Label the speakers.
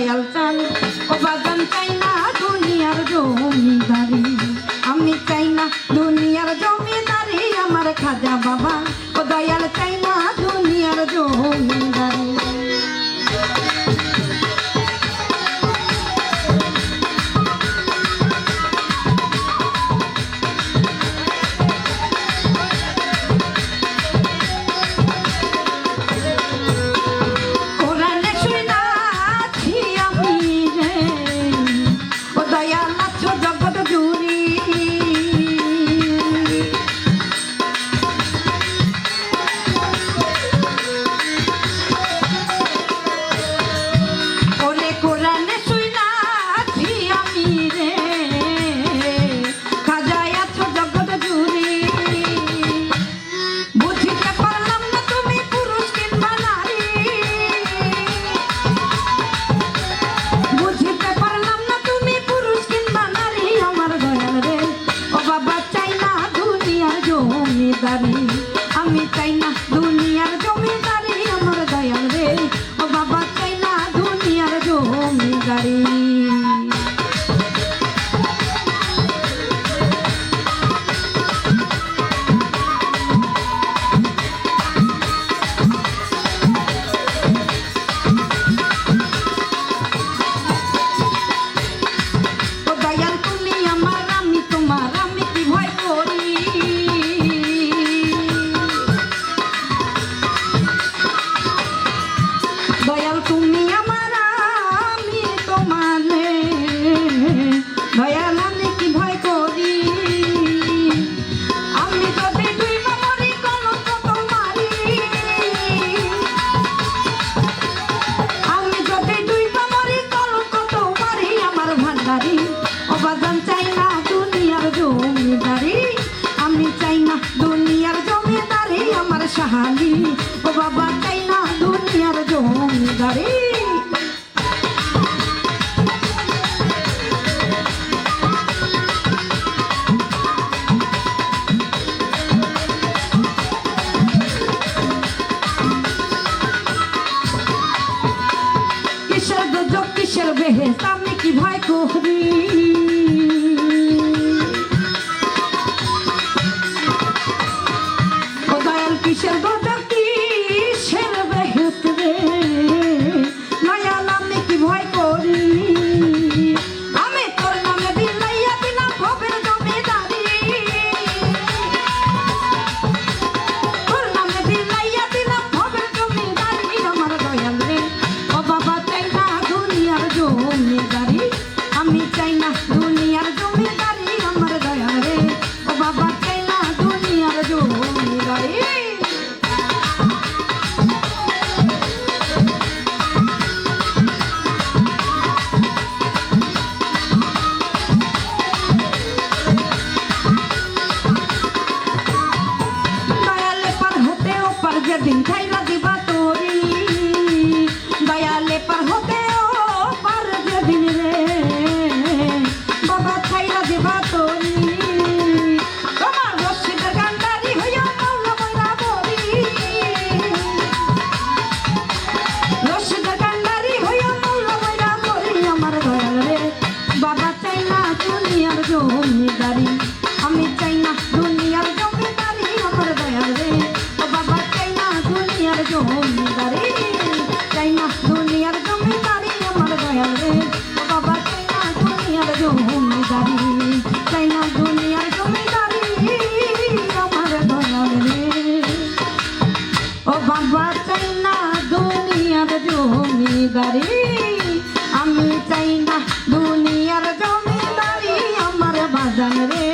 Speaker 1: দয়াল চাই ও বাগান চাই না দুনিয়ার জমিদারি। আমি চাই না দুনিয়ার জমিদারি, আমার খাজা বাবা। ও দয়াল চাই do জমিদারি আমি চাই না দুনিয়ার জমিদারি, আমার দয়াল রে। ও বাবা, চাই না দুনিয়ার জমিদারি। হালি ও বাবা কাইনা দুনিয়ার জমিদারি কিসের বেহে সামনে কি ভয় করি বাবা চাইনা দুনিয়ার জমিদারি। আমি চাইনা দুনিয়ার জমিদারি আমার বাজান রে।